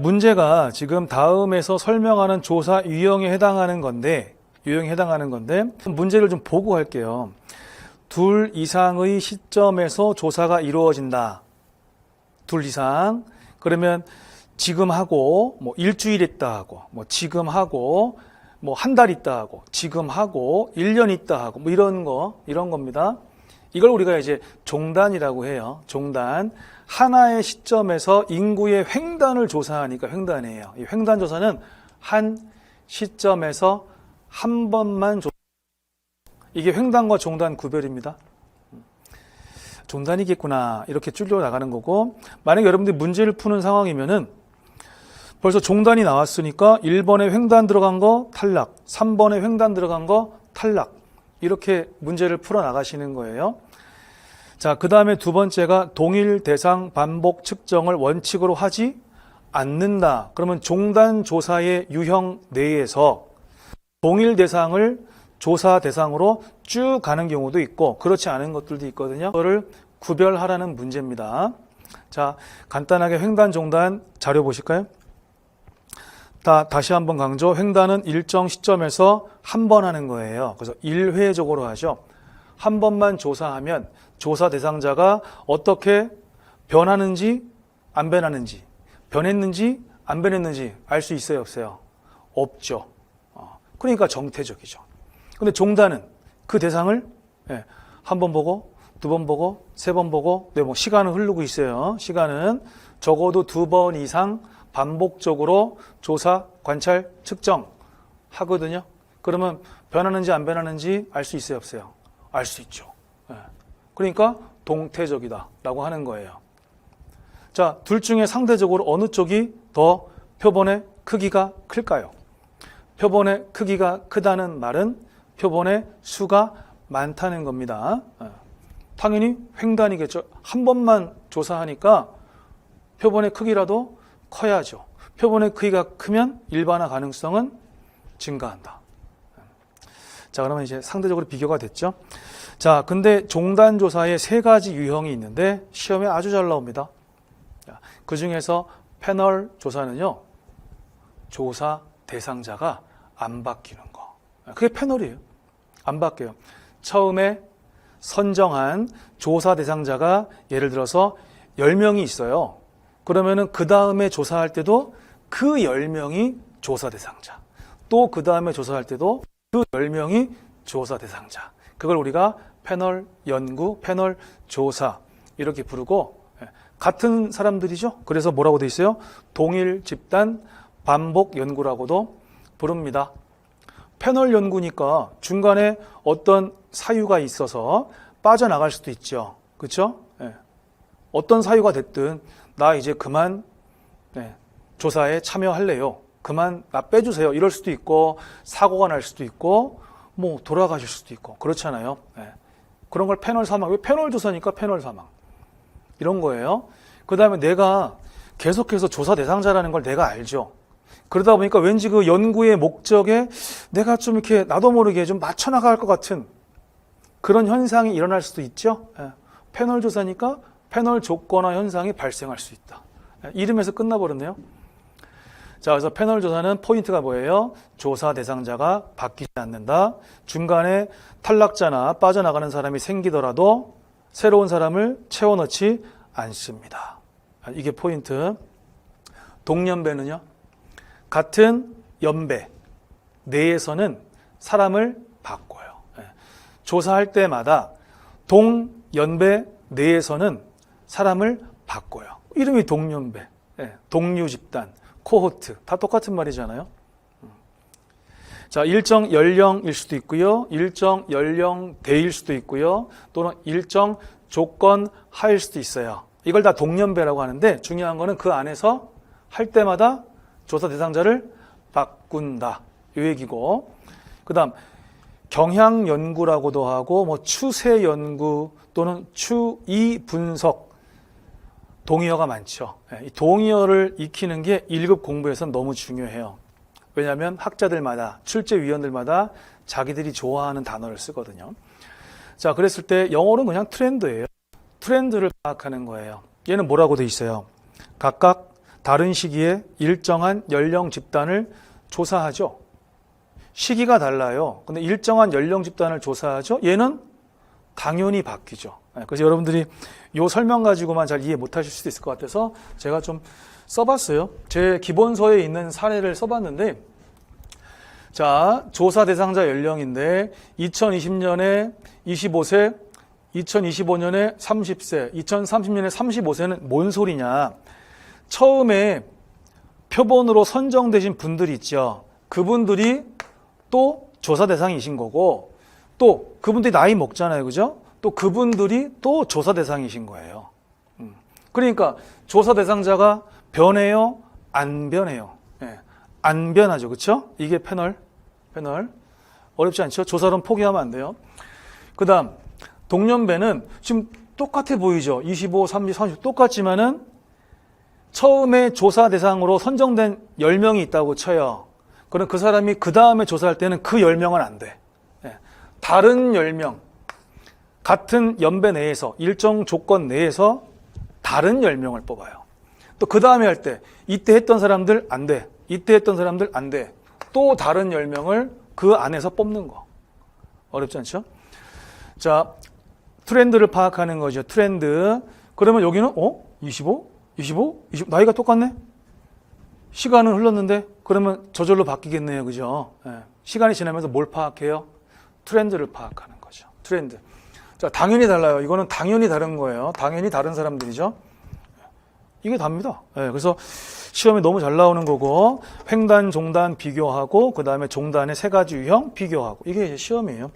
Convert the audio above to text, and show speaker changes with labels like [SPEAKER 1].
[SPEAKER 1] 문제가 지금 다음에서 설명하는 조사 유형에 해당하는 건데 유형에 해당하는 건데 문제를 좀 보고 할게요. 둘 이상의 시점에서 조사가 이루어진다. 둘 이상. 그러면 지금 하고 뭐 일주일 있다 하고 뭐 지금 하고 뭐 한 달 있다 하고 지금 하고 1년 있다 하고 뭐 이런 거 이런 겁니다. 이걸 우리가 이제 종단이라고 해요. 종단. 하나의 시점에서 인구의 횡단을 조사하니까 횡단이에요. 이 횡단 조사는 한 시점에서 한 번만 조 이게 횡단과 종단 구별입니다. 종단이겠구나. 이렇게 줄여 나가는 거고 만약에 여러분들이 문제를 푸는 상황이면은 벌써 종단이 나왔으니까 1번에 횡단 들어간 거 탈락, 3번에 횡단 들어간 거 탈락. 이렇게 문제를 풀어 나가시는 거예요. 자, 그 다음에 두 번째가 동일 대상 반복 측정을 원칙으로 하지 않는다. 그러면 종단 조사의 유형 내에서 동일 대상을 조사 대상으로 쭉 가는 경우도 있고 그렇지 않은 것들도 있거든요. 그거를 구별하라는 문제입니다. 자, 간단하게 횡단 종단 자료 보실까요? 다, 다시 한번 강조. 횡단은 일정 시점에서 한 번 하는 거예요. 그래서 일회적으로 하죠. 한 번만 조사하면 조사 대상자가 어떻게 변하는지 안 변하는지 변했는지 안 변했는지 알 수 있어요 없어요? 없죠. 어, 그러니까 정태적이죠. 근데 종단은 그 대상을 예, 한번 보고 두 번 보고 세 번 보고 네, 뭐 시간은 흐르고 있어요. 시간은 적어도 두 번 이상 반복적으로 조사, 관찰, 측정 하거든요. 그러면 변하는지 안 변하는지 알 수 있어요 없어요? 알 수 있죠. 예. 그러니까 동태적이다라고 하는 거예요. 자, 둘 중에 상대적으로 어느 쪽이 더 표본의 크기가 클까요? 표본의 크기가 크다는 말은 표본의 수가 많다는 겁니다. 예. 당연히 횡단이겠죠. 한 번만 조사하니까 표본의 크기라도 커야죠. 표본의 크기가 크면 일반화 가능성은 증가한다. 자, 그러면 이제 상대적으로 비교가 됐죠. 자, 근데 종단 조사에 세 가지 유형이 있는데 시험에 아주 잘 나옵니다. 그 중에서 패널 조사는요, 조사 대상자가 안 바뀌는 거. 그게 패널이에요. 안 바뀌어요. 처음에 선정한 조사 대상자가 예를 들어서 10명이 있어요. 그러면은 그 다음에 조사할 때도 그 10명이 조사 대상자. 또 그 다음에 조사할 때도 그 10명이 조사 대상자. 그걸 우리가 패널 연구, 패널 조사 이렇게 부르고 예, 같은 사람들이죠. 그래서 뭐라고 돼 있어요? 동일 집단 반복 연구라고도 부릅니다. 패널 연구니까 중간에 어떤 사유가 있어서 빠져나갈 수도 있죠. 그렇죠? 예. 어떤 사유가 됐든 나 이제 그만 네, 조사에 참여할래요. 그만 나 빼주세요. 이럴 수도 있고 사고가 날 수도 있고 뭐 돌아가실 수도 있고 그렇잖아요. 예. 그런 걸 패널 사망. 왜 패널 조사니까 패널 사망. 이런 거예요. 그 다음에 내가 계속해서 조사 대상자라는 걸 내가 알죠. 그러다 보니까 왠지 그 연구의 목적에 내가 좀 이렇게 나도 모르게 좀 맞춰 나갈 것 같은 그런 현상이 일어날 수도 있죠. 예. 패널 조사니까 패널 조건화 현상이 발생할 수 있다. 예, 이름에서 끝나버렸네요. 자, 그래서 패널 조사는 포인트가 뭐예요? 조사 대상자가 바뀌지 않는다. 중간에 탈락자나 빠져나가는 사람이 생기더라도 새로운 사람을 채워넣지 않습니다. 아, 이게 포인트. 동년배는요? 같은 연배 내에서는 사람을 바꿔요. 예. 조사할 때마다 동연배 내에서는 사람을 바꿔요. 이름이 동년배, 예. 동류 집단, 코호트 다 똑같은 말이잖아요. 음. 자, 일정 연령일 수도 있고요. 일정 연령대일 수도 있고요. 또는 일정 조건 하일 수도 있어요. 이걸 다 동년배라고 하는데 중요한 거는 그 안에서 할 때마다 조사 대상자를 바꾼다. 요 얘기고. 그다음 경향 연구라고도 하고 뭐 추세 연구 또는 추이 분석 동의어가 많죠. 예, 이 동의어를 익히는 게 1급 공부에서 너무 중요해요. 왜냐하면 학자들마다 출제위원들마다 자기들이 좋아하는 단어를 쓰거든요. 자, 그랬을 때 영어는 그냥 트렌드예요. 트렌드를 파악하는 거예요. 얘는 뭐라고 돼 있어요? 각각 다른 시기에 일정한 연령 집단을 조사하죠. 시기가 달라요. 근데 일정한 연령 집단을 조사하죠. 얘는 당연히 바뀌죠. 예, 그래서 여러분들이 요 설명 가지고만 잘 이해 못 하실 수도 있을 것 같아서 제가 좀 써봤어요. 제 기본서에 있는 사례를 써봤는데, 자, 조사 대상자 연령인데, 2020년에 25세, 2025년에 30세, 2030년에 35세는 뭔 소리냐. 처음에 표본으로 선정되신 분들이 있죠. 그분들이 또 조사 대상이신 거고, 또 그분들이 나이 먹잖아요. 그죠? 또 그분들이 또 조사 대상이신 거예요. 음. 그러니까 조사 대상자가 변해요? 안 변해요? 예, 안 변하죠. 그렇죠? 이게 패널. 패널. 어렵지 않죠? 조사론 포기하면 안 돼요. 그 다음 동년배는 지금 똑같아 보이죠? 25, 30, 30 똑같지만은 처음에 조사 대상으로 선정된 10명이 있다고 쳐요. 그럼 그 사람이 그 다음에 조사할 때는 그 10명은 안 돼. 예. 다른 10명, 같은 연배 내에서 일정 조건 내에서 다른 10명을 뽑아요. 또 그 다음에 할 때 이때 했던 사람들 안 돼. 이때 했던 사람들 안 돼. 또 다른 10명을 그 안에서 뽑는 거. 어렵지 않죠? 자, 트렌드를 파악하는 거죠. 트렌드. 그러면 여기는 어? 25? 25? 20? 나이가 똑같네? 시간은 흘렀는데 그러면 저절로 바뀌겠네요. 그죠? 예. 시간이 지나면서 뭘 파악해요? 트렌드를 파악하는 거죠. 트렌드. 자, 당연히 달라요. 이거는 당연히 다른 거예요. 당연히 다른 사람들이죠. 이게 답니다. 예, 그래서 시험에 너무 잘 나오는 거고 횡단, 종단 비교하고 그 다음에 종단의 세 가지 유형 비교하고 이게 시험이에요.